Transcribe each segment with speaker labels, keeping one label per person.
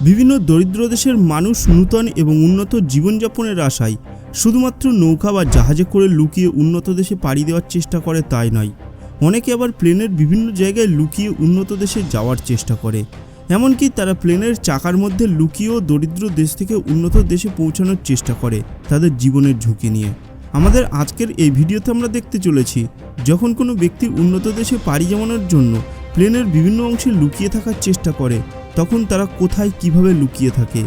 Speaker 1: বিভিন্ন দরিদ্র দেশের মানুষ নূতন এবং উন্নত জীবনযাপনের আশায় শুধুমাত্র নৌকা বা জাহাজে করে লুকিয়ে উন্নত দেশে পাড়ি দেওয়ার চেষ্টা করে তাই নয়। অনেকে আবার প্লেনের বিভিন্ন জায়গায় লুকিয়ে উন্নত দেশে যাওয়ার চেষ্টা করে। এমনকি তারা প্লেনের চাকার মধ্যে লুকিয়েও দরিদ্র দেশ থেকে উন্নত দেশে পৌঁছানোর চেষ্টা করে তাদের জীবনের ঝুঁকি নিয়ে। আমাদের আজকের এই ভিডিওতে আমরা দেখতে চলেছি, যখন কোনো ব্যক্তি উন্নত দেশে পাড়ি জমানোর জন্য প্লেনের বিভিন্ন অংশে লুকিয়ে থাকার চেষ্টা করে তখন তারা কোথায় কীভাবে লুকিয়ে থাকে।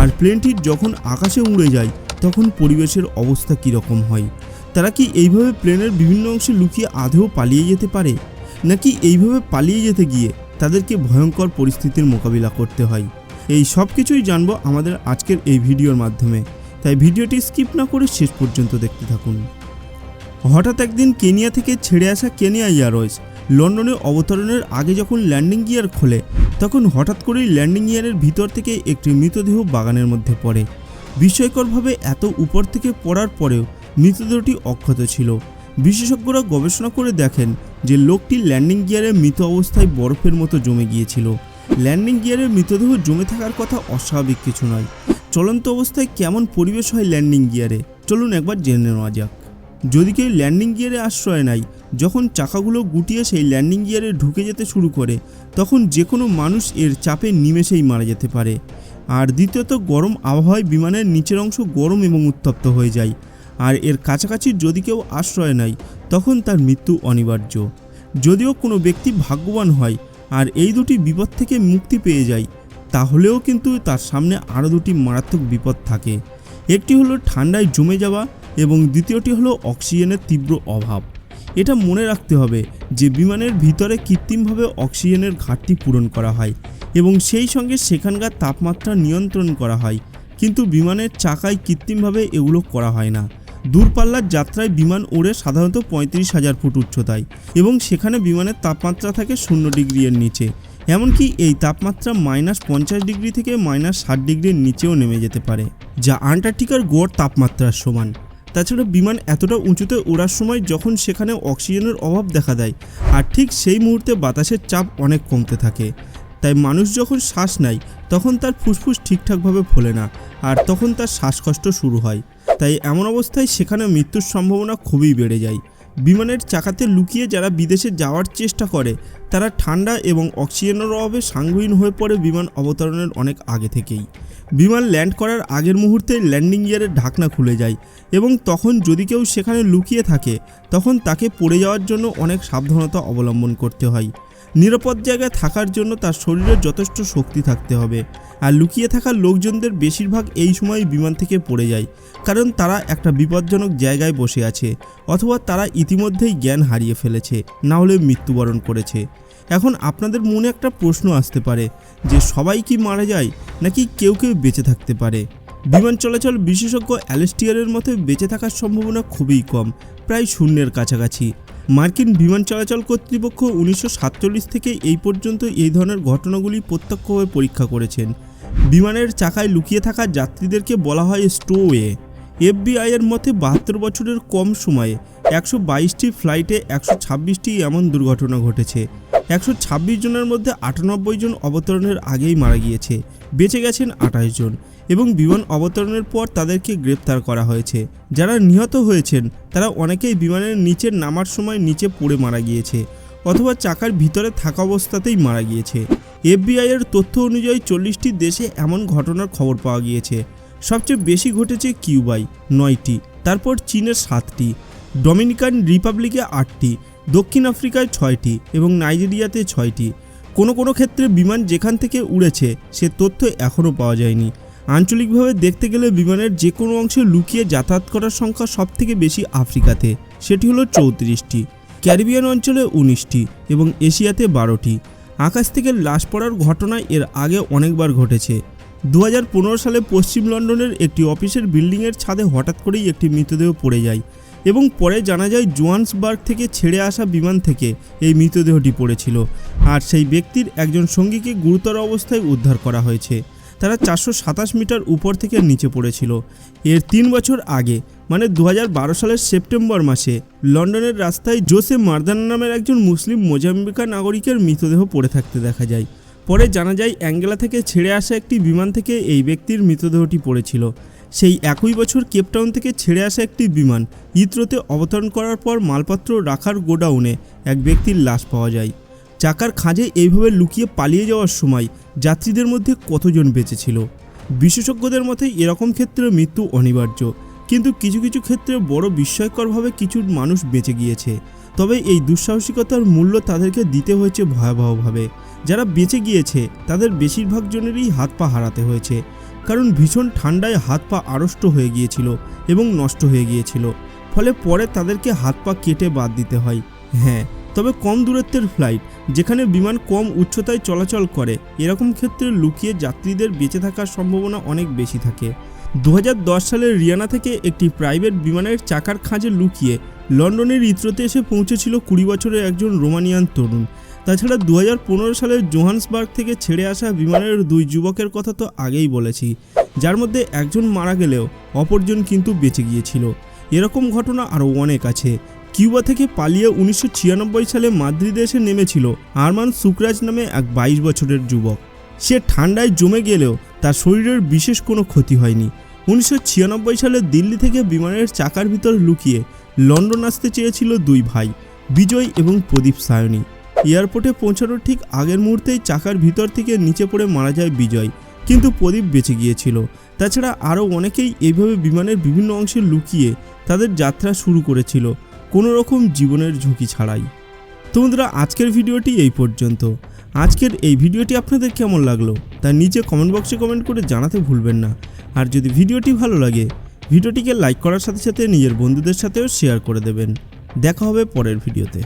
Speaker 1: আর প্লেনটি যখন আকাশে উড়ে যায়, তখন পরিবেশের অবস্থা কীরকম হয়? তারা কি এইভাবে প্লেনের বিভিন্ন অংশে লুকিয়ে আধেও পালিয়ে যেতে পারে? নাকি এইভাবে পালিয়ে যেতে গিয়ে তাদেরকে ভয়ঙ্কর পরিস্থিতির মোকাবিলা করতে হয়? এই সব কিছুই জানব আমাদের আজকের এই ভিডিওর মাধ্যমে। তাই ভিডিওটি স্কিপ না করে শেষ পর্যন্ত দেখতে থাকুন। হঠাৎ একদিন কেনিয়া থেকে ছেড়ে আসা কেনিয়া এয়ারওয়েজ লন্ডনে অবতরণের আগে যখন ল্যান্ডিং গিয়ার খোলে, তখন হঠাৎ করেই ল্যান্ডিং গিয়ারের ভিতর থেকে একটি মৃতদেহ বাগানের মধ্যে পড়ে। বিস্ময়করভাবে এত উপর থেকে পড়ার পরেও মৃতদেহটি অক্ষত ছিল। বিশেষজ্ঞরা গবেষণা করে দেখেন যে লোকটি ল্যান্ডিং গিয়ারে মৃত অবস্থায় বরফের মতো জমে গিয়েছিল। ল্যান্ডিং গিয়ারে মৃতদেহ জমে থাকার কথা অস্বাভাবিক কিছু নয়। চলন্ত অবস্থায় কেমন পরিবেশ হয় ল্যান্ডিং গিয়ারে? চলুন একবার জেনে নেওয়া যাক। যদি কেউ ল্যান্ডিং গিয়ারে আশ্রয় নেয়, যখন চাকাগুলো গুটিয়ে সেই ল্যান্ডিং গিয়ারে ঢুকে যেতে শুরু করে, তখন যে কোনো মানুষ এর চাপে নিমেষেই মারা যেতে পারে। আর দ্বিতীয়ত, গরম আবহাওয়ায় বিমানের নিচের অংশ গরম এবং উত্তপ্ত হয়ে যায়। আর এর কাছাকাছি যদি কেউ আশ্রয় নেয়, তখন তার মৃত্যু অনিবার্য। যদিও কোনো ব্যক্তি ভাগ্যবান হয় আর এই দুটি বিপদ থেকে মুক্তি পেয়ে যায়, তাহলেও কিন্তু তার সামনে আরও দুটি মারাত্মক বিপদ থাকে। একটি হলো ঠান্ডায় জমে যাওয়া এবং দ্বিতীয়টি হলো অক্সিজেনের তীব্র অভাব। এটা মনে রাখতে হবে যে বিমানের ভিতরে কৃত্রিমভাবে অক্সিজেনের ঘাটতি পূরণ করা হয় এবং সেই সঙ্গে সেখানকার তাপমাত্রা নিয়ন্ত্রণ করা হয়। কিন্তু বিমানের চাকায় কৃত্রিমভাবে এগুলো করা হয় না। দূরপাল্লার যাত্রায় বিমান ওড়ে সাধারণত পঁয়ত্রিশ হাজার ফুট উচ্চতায় এবং সেখানে বিমানের তাপমাত্রা থাকে শূন্য ডিগ্রি এর নিচে। এমনকি এই তাপমাত্রা মাইনাস পঞ্চাশ ডিগ্রি থেকে মাইনাস ষাট ডিগ্রির নিচেও নেমে যেতে পারে, যা আন্টার্কটিকার গড় তাপমাত্রার সমান। তাছাড়া বিমান এতটা উঁচুতে ওড়ার সময় যখন সেখানে অক্সিজেনের অভাব দেখা দেয়, আর ঠিক সেই মুহূর্তে বাতাসের চাপ অনেক কমতে থাকে। তাই মানুষ যখন শ্বাস নেয়, তখন তার ফুসফুস ঠিকঠাকভাবে ফোলে না, আর তখন তার শ্বাসকষ্ট শুরু হয়। তাই এমন অবস্থায় সেখানে মৃত্যুর সম্ভাবনা খুবই বেড়ে যায়। বিমানের চাকাতে লুকিয়ে যারা বিদেশে যাওয়ার চেষ্টা করে, তারা ঠান্ডা এবং অক্সিজেনের অভাবে সাঙ্গুহীন হয়ে পড়ে বিমান অবতরণের অনেক আগে থেকেই। বিমান ল্যান্ড করার আগের মুহূর্তে ল্যান্ডিং গিয়ারের ঢাকনা খুলে যায় এবং তখন যদি কেউ সেখানে লুকিয়ে থাকে, তখন তাকে পড়ে যাওয়ার জন্য অনেক সাবধানতা অবলম্বন করতে হয়। নিরাপদ জায়গায় থাকার জন্য তার শরীরে যথেষ্ট শক্তি থাকতে হবে। আর লুকিয়ে থাকা লোকজনদের বেশিরভাগ এই সময় বিমান থেকে পড়ে যায়, কারণ তারা একটা বিপজ্জনক জায়গায় বসে আছে, অথবা তারা ইতিমধ্যেই জ্ঞান হারিয়ে ফেলেছে, না হলে মৃত্যুবরণ করেছে। এখন আপনাদের মনে একটা প্রশ্ন আসতে পারে, যে সবাই কি মারা যায়, নাকি কেউ কেউ বেঁচে থাকতে পারে? বিমান চলাচল বিশেষজ্ঞ অ্যালেস্টিয়ারের মতে বেঁচে থাকার সম্ভাবনা খুবই কম, প্রায় শূন্যের কাছাকাছি। মার্কিন বিমান চলাচল কর্তৃপক্ষ উনিশশো সাতচল্লিশ থেকে এই পর্যন্ত এই ধরনের ঘটনাগুলি প্রত্যক্ষভাবে পরীক্ষা করেছেন। বিমানের চাকায় লুকিয়ে থাকা যাত্রীদেরকে বলা হয় স্টোওয়ে। এফবিআই এর মতে বাহাত্তর বছরের কম সময়ে একশো বাইশটি ফ্লাইটে একশো ছাব্বিশটি এমন দুর্ঘটনা ঘটেছে। একশো ছাব্বিশ জনের মধ্যে আটানব্বই জন অবতরণের আগেই মারা গিয়েছে। বেঁচে গেছেন আঠাশ জন। এবং বিমান অবতরণের পর তাদেরকে গ্রেপ্তার করা হয়েছে। যারা নিহত হয়েছেন, তারা অনেকেই বিমানের নিচে নামার সময় নিচে পড়ে মারা গিয়েছে অথবা চাকার ভিতরে থাকা অবস্থাতেই মারা গিয়েছে। এফবিআই এর তথ্য অনুযায়ী চল্লিশটি দেশে এমন ঘটনার খবর পাওয়া গিয়েছে। সবচেয়ে বেশি ঘটেছে কিউবাই, নয়টি, তারপর চীনের সাতটি, ডমিনিকান রিপাবলিকে আটটি, দক্ষিণ আফ্রিকায় ছয়টি এবং নাইজেরিয়াতে ছয়টি। কোনো কোনো ক্ষেত্রে বিমান যেখান থেকে উড়েছে, সে তথ্য এখনও পাওয়া যায়নি। আঞ্চলিকভাবে দেখতে গেলে বিমানের যে কোনো অংশে লুকিয়ে যাতায়াত করার সংখ্যা সবথেকে বেশি আফ্রিকাতে। সেটি হলো চৌত্রিশটি, ক্যারিবিয়ান অঞ্চলে উনিশটি এবং এশিয়াতে বারোটি। আকাশ থেকে লাশ পড়ার ঘটনা এর আগে অনেকবার ঘটেছে। দু হাজার পনেরো সালে পশ্চিম লন্ডনের একটি অফিসের বিল্ডিংয়ের ছাদে হঠাৎ করেই একটি মৃতদেহ পড়ে যায় এবং পরে জানা যায় জোয়ান্সবার্গ থেকে ছেড়ে আসা বিমান থেকে এই মৃতদেহটি পড়েছিল। আর সেই ব্যক্তির একজন সঙ্গীকে গুরুতর অবস্থায় উদ্ধার করা হয়েছে। তারা চারশো সাতাশ মিটার উপর থেকে নিচে পড়েছিল। এর তিন বছর আগে মানে দু হাজার বারো সালের সেপ্টেম্বর মাসে, লন্ডনের রাস্তায় জোসে মার্দান নামের একজন মুসলিম মোজাম্বিকা নাগরিকের মৃতদেহ পড়ে থাকতে দেখা যায়। পরে জানা যায়, অ্যাঙ্গেলা থেকে ছেড়ে আসা একটি বিমান থেকে এই ব্যক্তির মৃতদেহটি পড়েছিল। সেই একই বছর কেপটাউন থেকে ছেড়ে আসা একটি বিমান, ইত্রোতে অবতরণ করার পর মালপত্র রাখার গোডাউনে এক ব্যক্তির লাশ পাওয়া যায়। চাকার খাঁজে এইভাবে লুকিয়ে পালিয়ে যাওয়ার সময় যাত্রীদের মধ্যে কতজন বেঁচেছিল বিশেষজ্ঞদের মতে এরকম ক্ষেত্রে মৃত্যু অনিবার্য। কিন্তু কিছু কিছু ক্ষেত্রে বড় বিস্ময়করভাবে কিছু মানুষ বেঁচে গিয়েছে। তবে এই দুঃসাহসিকতার মূল্য তাদেরকে দিতে হয়েছে ভয়াবহভাবে। যারা বেঁচে গিয়েছে, তাদের বেশিরভাগ জনেরই হাত পা হারাতে হয়েছে। কারণ ভীষণ ঠান্ডায় হাত পা আড়ষ্ট হয়ে গিয়েছিল এবং নষ্ট হয়ে গিয়েছিল। ফলে পরে তাদেরকে হাত পা কেটে বাদ দিতে হয়। হ্যাঁ তবে কম দূরত্বের ফ্লাইট যেখানে বিমান কম উচ্চতায় চলাচল করে। এরকম ক্ষেত্রে লুকিয়ে যাত্রীদের বেঁচে থাকার সম্ভাবনা অনেক বেশি থাকে। দু সালের রিয়ানা থেকে একটি প্রাইভেট বিমানের চাকার খাঁজে লুকিয়ে লন্ডনের ইত্রোতে এসে পৌঁছেছিল কুড়ি বছরের একজন রোমানিয়ান তরুণ। তাছাড়া দু সালের জোহান্সবার্গ থেকে ছেড়ে আসা বিমানের দুই যুবকের কথা তো আগেই বলেছি, যার মধ্যে একজন মারা গেলেও অপরজন কিন্তু বেঁচে গিয়েছিল। এরকম ঘটনা আরও অনেক আছে। কিউবা থেকে পালিয়ে উনিশশো ছিয়ানব্বই সালে মাদ্রিদে এসে নেমেছিল আরমান সুকরাজ নামে এক বাইশ বছরের যুবক। সে ঠান্ডায় জমে গেলেও তার শরীরের বিশেষ কোনো ক্ষতি হয়নি। উনিশশো ছিয়ানব্বই সালে দিল্লি থেকে বিমানের চাকার ভিতর লুকিয়ে লন্ডন আসতে চেয়েছিল দুই ভাই, বিজয় এবং প্রদীপ সায়নী। এয়ারপোর্টে পৌঁছানোর ঠিক আগের মুহূর্তেই চাকার ভিতর থেকে নিচে পড়ে মারা যায় বিজয়, কিন্তু প্রদীপ বেঁচে গিয়েছিল। তাছাড়া আরও অনেকেই এইভাবে বিমানের বিভিন্ন অংশে লুকিয়ে তাদের যাত্রা শুরু করেছিল। কোনো রকম জীবনের ঝুঁকি ছাড়াই। তো বন্ধুরা, আজকের ভিডিওটি এই পর্যন্ত। আজকের এই ভিডিওটি আপনাদের কেমন লাগল তা নিচে কমেন্ট বক্সে কমেন্ট করে জানাতে ভুলবেন না। আর যদি ভিডিওটি ভালো লাগে, ভিডিওটিকে লাইক করার সাথে সাথে নিজের বন্ধুদের সাথেও শেয়ার করে দেবেন। দেখা হবে পরের ভিডিওতে।